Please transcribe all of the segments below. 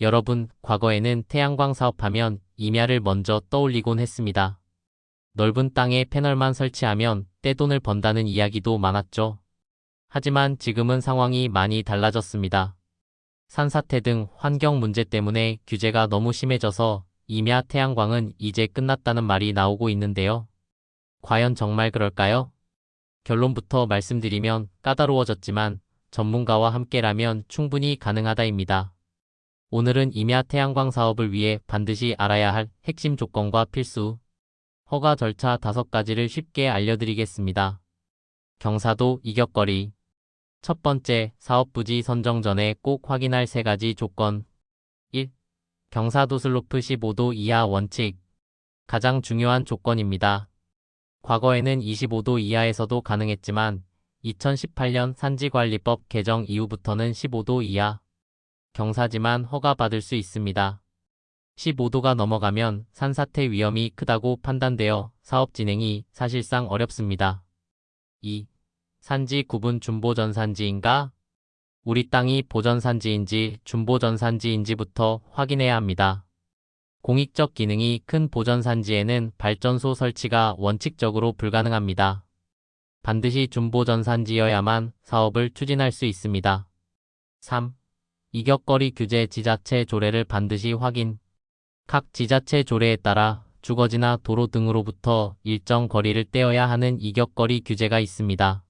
여러분, 과거에는 태양광 사업하면 임야를 먼저 떠올리곤 했습니다. 넓은 땅에 패널만 설치하면 떼돈을 번다는 이야기도 많았죠. 하지만 지금은 상황이 많이 달라졌습니다. 산사태 등 환경 문제 때문에 규제가 너무 심해져서 임야 태양광은 이제 끝났다는 말이 나오고 있는데요. 과연 정말 그럴까요? 결론부터 말씀드리면 까다로워졌지만 전문가와 함께라면 충분히 가능하다입니다. 오늘은 임야 태양광 사업을 위해 반드시 알아야 할 핵심 조건과 필수, 허가 절차 5가지를 쉽게 알려드리겠습니다. 경사도 이격거리 첫 번째, 사업 부지 선정 전에 꼭 확인할 세 가지 조건 1. 경사도 슬로프 15도 이하 원칙 가장 중요한 조건입니다. 과거에는 25도 이하에서도 가능했지만 2018년 산지관리법 개정 이후부터는 15도 이하 경사지만 허가받을 수 있습니다. 15도가 넘어가면 산사태 위험이 크다고 판단되어 사업 진행이 사실상 어렵습니다. 2. 산지 구분 준보전산지인가? 우리 땅이 보전산지인지 준보전산지인지부터 확인해야 합니다. 공익적 기능이 큰 보전산지에는 발전소 설치가 원칙적으로 불가능합니다. 반드시 준보전산지여야만 사업을 추진할 수 있습니다. 3. 이격거리 규제 지자체 조례를 반드시 확인. 각 지자체 조례에 따라 주거지나 도로 등으로부터 일정 거리를 떼어야 하는 이격거리 규제가 있습니다.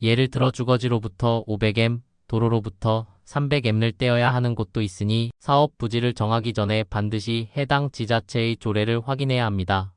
예를 들어 주거지로부터 500m, 도로로부터 300m를 떼어야 하는 곳도 있으니 사업 부지를 정하기 전에 반드시 해당 지자체의 조례를 확인해야 합니다.